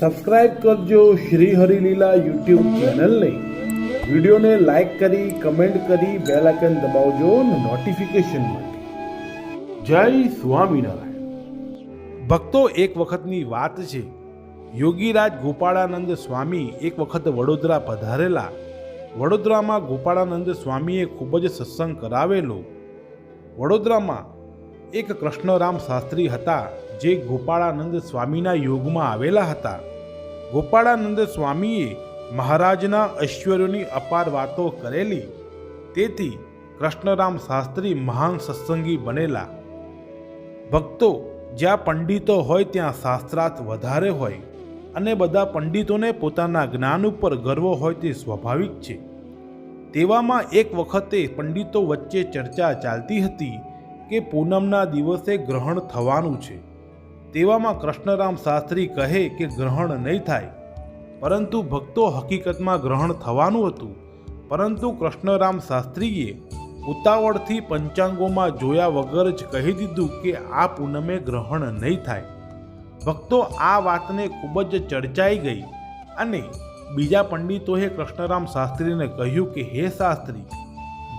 Subscribe કરજો Shri Harileela YouTube ચેનલને. વિડીયોને લાઇક કરી, કમેન્ટ કરી, બેલ આઇકન દબાવજો નોટિફિકેશન માટે. જય સ્વામિનારાયણ. ભક્તો એક વખતની વાત છે. યોગીરાજ ગોપાળાનંદ સ્વામી એક વખત વડોદરા પધારેલા. વડોદરામાં ગોપાળાનંદ સ્વામીએ ખૂબ જ સત્સંગ કરાવેલો. વડોદરામાં એક કૃષ્ણરામ શાસ્ત્રી હતા જે ગોપાળાનંદ સ્વામીના યોગમાં આવેલા હતા. ગોપાળાનંદ સ્વામીએ મહારાજના ઐશ્વર્યોની અપાર વાતો કરેલી. તેથી કૃષ્ણરામ શાસ્ત્રી મહાન સત્સંગી બનેલા. ભક્તો જ્યાં પંડિતો હોય ત્યાં શાસ્ત્રાર્થ વધારે હોય અને બધા પંડિતોને પોતાના જ્ઞાન ઉપર ગર્વ હોય તે સ્વાભાવિક છે. તેવામાં એક વખતે પંડિતો વચ્ચે ચર્ચા ચાલતી હતી કે પૂનમના દિવસે ગ્રહણ થવાનું છે. તેવામાં કૃષ્ણરામ શાસ્ત્રી કહે કે ગ્રહણ નહીં થાય. પરંતુ ભક્તો હકીકતમાં ગ્રહણ થવાનું હતું. પરંતુ કૃષ્ણરામ શાસ્ત્રીએ ઉતાવળથી પંચાંગોમાં જોયા વગર જ કહી દીધું કે આ પૂનમે ગ્રહણ નહીં થાય. ભક્તો આ વાતને ખૂબ જ ચર્ચાઈ ગઈ અને બીજા પંડિતોએ કૃષ્ણરામ શાસ્ત્રીને કહ્યું કે, હે શાસ્ત્રી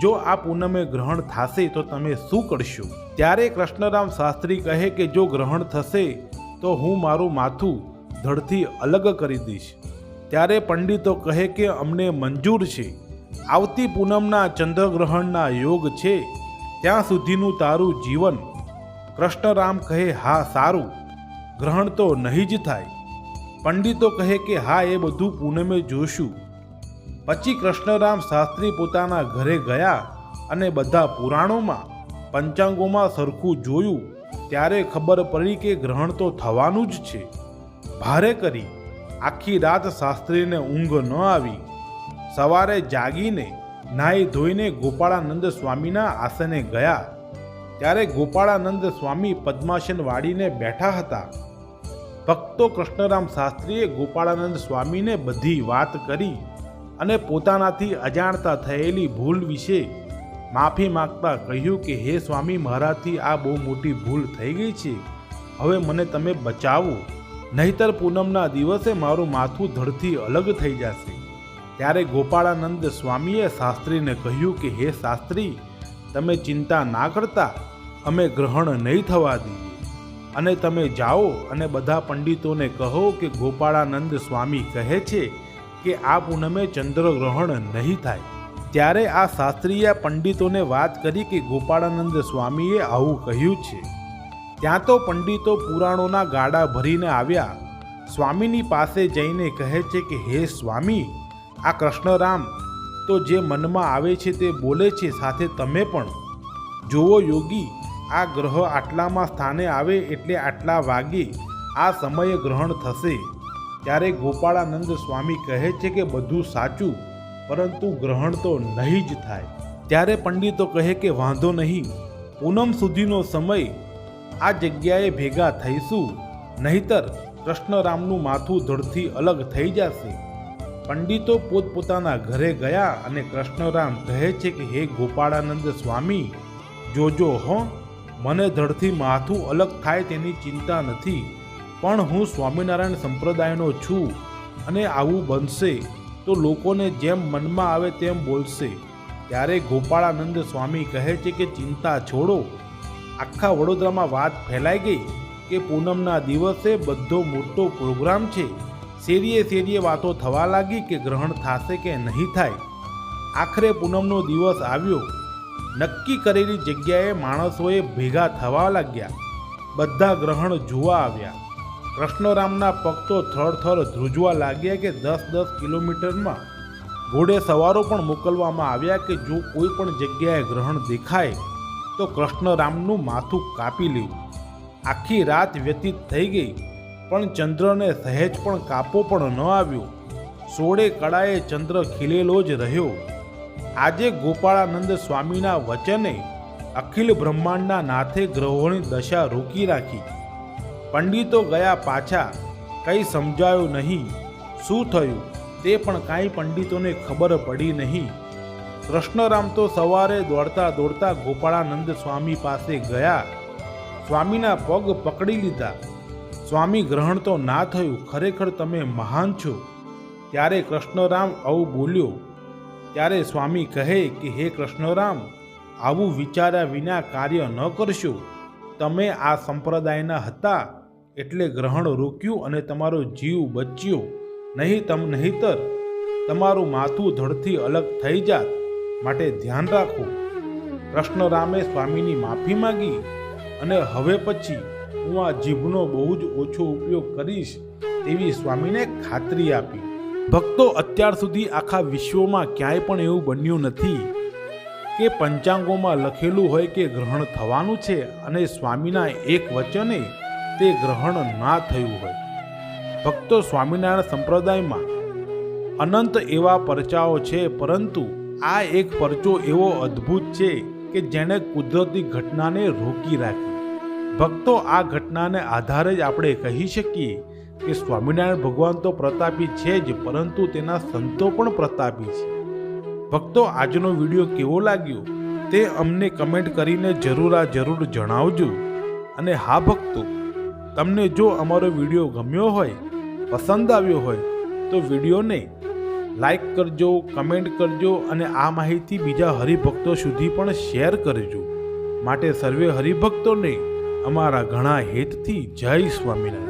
જો આ પૂનમે ગ્રહણ થશે તો તમે શું કરશો? ત્યારે કૃષ્ણરામ શાસ્ત્રી કહે કે જો ગ્રહણ થશે, તો હું મારું માથું ધડથી અલગ કરી દઈશ. ત્યારે પંડિતો કહે કે અમને મંજૂર છે. આવતી પૂનમના ચંદ્રગ્રહણના યોગ છે. ત્યાં સુધીનું તારું જીવન. કૃષ્ણરામ કહે, હા, સારું. ગ્રહણ તો નહીં જ થાય. પંડિતો કહે કે, હા, એ બધું પૂનમે જોશું. પછી કૃષ્ણરામ શાસ્ત્રી પોતાના ઘરે ગયા અને બધા પુરાણોમાં પંચાંગોમાં સરખું જોયું, ત્યારે ખબર પડી કે ગ્રહણ તો થવાનું જ છે. ભારે કરી આખી રાત શાસ્ત્રીને ઊંઘ ન આવી. સવારે જાગીને નાહી ધોઈને ગોપાળાનંદ સ્વામીના આસને ગયા. ત્યારે ગોપાળાનંદ સ્વામી પદ્માસન વાળીને બેઠા હતા. ભક્તો કૃષ્ણરામ શાસ્ત્રીએ ગોપાળાનંદ સ્વામીને બધી વાત કરી. અને પોતાનાથી અજાણતા થયેલી ભૂલ વિશે માફી માંગતા કહ્યું કે, હે સ્વામી, મારાથી આ બહુ મોટી ભૂલ થઈ ગઈ છે. હવે મને તમે બચાવો. નહીતર પૂનમના દિવસે મારું માથું ધડથી અલગ થઈ જશે. ત્યારે ગોપાળાનંદ સ્વામીએ શાસ્ત્રીને કહ્યું કે, હે શાસ્ત્રી, તમે ચિંતા ના કરતા. અમે ગ્રહણ નહીં થવા દઈએ. અને તમે જાઓ અને બધા પંડિતોને કહો કે, ગોપાળાનંદ સ્વામી કહે છે કે આ પૂનમે ચંદ્રગ્રહણ નહીં થાય. ત્યારે આ શાસ્ત્રીય પંડિતોને વાત કરી કે ગોપાળાનંદ સ્વામીએ આવું કહ્યું છે. ત્યાં તો પંડિતો પુરાણોના ગાડા ભરીને આવ્યા. સ્વામીની પાસે જઈને કહે છે કે, હે સ્વામી, આ કૃષ્ણરામ, તો જે મનમાં આવે છે તે બોલે છે, સાથે તમે પણ. જુઓ યોગી, આ ગ્રહ આટલામાં સ્થાને આવે એટલે આટલા વાગે આ સમયે ગ્રહણ થશે. ત્યારે ગોપાળાનંદ સ્વામી કહે છે કે બધું સાચું, પરંતુ ગ્રહણ તો નહીં જ થાય. ત્યારે પંડિતો કહે કે વાંધો નહીં, પૂનમ સુધીનો સમય, આ જગ્યાએ ભેગા થઈશું, નહીતર કૃષ્ણરામનું માથું ધડથી અલગ થઈ જશે. પંડિતો પોતપોતાના ઘરે ગયા અને કૃષ્ણરામ કહે છે કે, હે ગોપાળાનંદ સ્વામી, જોજો હો, મને ધડથી માથું અલગ થાય તેની ચિંતા નથી. પણ હું સ્વામિનારાયણ સંપ્રદાયનો છું અને આવું બનશે તો લોકોને જેમ મનમાં આવે તેમ બોલશે. ત્યારે ગોપાળાનંદ સ્વામી કહે છે કે, ચિંતા છોડો. આખા વડોદરામાં વાત ફેલાઈ ગઈ કે પૂનમના દિવસે બધો મોટો પ્રોગ્રામ છે. શેરીએ શેરીએ વાતો થવા લાગી કે ગ્રહણ થશે કે નહીં થાય. આખરે પૂનમનો દિવસ આવ્યો. નક્કી કરેલી જગ્યાએ માણસોએ ભેગા થવા લાગ્યા. બધા ગ્રહણ જોવા આવ્યા. કૃષ્ણરામના પગ તો થરથર ધ્રુજવા લાગ્યા કે દસ દસ કિલોમીટરમાં. ઘોડે સવારો પણ મોકલવામાં આવ્યા કે જો કોઈ પણ જગ્યાએ ગ્રહણ દેખાય, તો કૃષ્ણરામનું માથું કાપી લેવું. આખી રાત વ્યતીત થઈ ગઈ, પણ ચંદ્રને સહેજ પણ કાપો પણ ન આવ્યો. સોળે કળાએ ચંદ્ર ખીલેલો જ રહ્યો. આજે ગોપાળાનંદ સ્વામીના વચને અખિલ બ્રહ્માંડના નાથે ગ્રહોની દશા રોકી રાખી. પંડિતો ગયા પાછા, કંઈ સમજાયું નહીં. શું થયું? તે પણ કાંઈ પંડિતોને ખબર પડી નહીં. કૃષ્ણરામ તો સવારે દોડતા દોડતા ગોપાળાનંદ સ્વામી પાસે ગયા. સ્વામીના પગ પકડી લીધા. સ્વામી ગ્રહણ તો ના થયું, ખરેખર તમે મહાન છો. ત્યારે કૃષ્ણરામ આવું બોલ્યો. ત્યારે સ્વામી કહે કે, હે કૃષ્ણરામ, આવું વિચાર્યા વિના કાર્ય ન કરશો. તમે આ સંપ્રદાયના હતા. એટલે ગ્રહણ રોક્યું અને તમારો જીવ બચ્યો. નહીં તમ નહીતર તમારું માથું ધડથી અલગ થઈ જાત માટે ધ્યાન રાખો. કૃષ્ણરામે સ્વામીની માફી માંગી અને હવે પછી હું આ જીભનો બહુ જ ઓછો ઉપયોગ કરીશ તેવી સ્વામીને ખાતરી આપી. ભક્તો, અત્યાર સુધી આખા વિશ્વમાં ક્યાંય પણ એવું બન્યું નથી કે પંચાંગોમાં લખેલું હોય કે ગ્રહણ થવાનું છે અને સ્વામીના એક વચને તે ગ્રહણ ના થયું હોય. ભક્તો સ્વામિનારાયણ સંપ્રદાયમાં અનંત એવા પરચાઓ છે, પરંતુ આ એક પરચો એવો અદ્ભુત છે કે જેણે કુદરતી ઘટનાને રોકી રાખી. ભક્તો આ ઘટનાને આધારે જ આપણે કહી શકીએ કે સ્વામિનારાયણ ભગવાન તો પ્રતાપી છે જ, પરંતુ તેના સંતો પણ પ્રતાપી છે. ભક્તો, આજનો વીડિયો કેવો લાગ્યો તે અમને કમેન્ટ કરીને જરૂર આ જરૂર જણાવજો. અને હા ભક્તો તમને જો અમારો વીડિયો ગમ્યો હોય, પસંદ આવ્યો હોય, તો વિડીયોને લાઈક કરજો, કમેન્ટ કરજો અને આ માહિતી બીજા હરિભક્તો સુધી પણ શેર કરજો. માટે સર્વે હરિભક્તોને અમારા ઘણા હેતથી જય સ્વામિનારાયણ.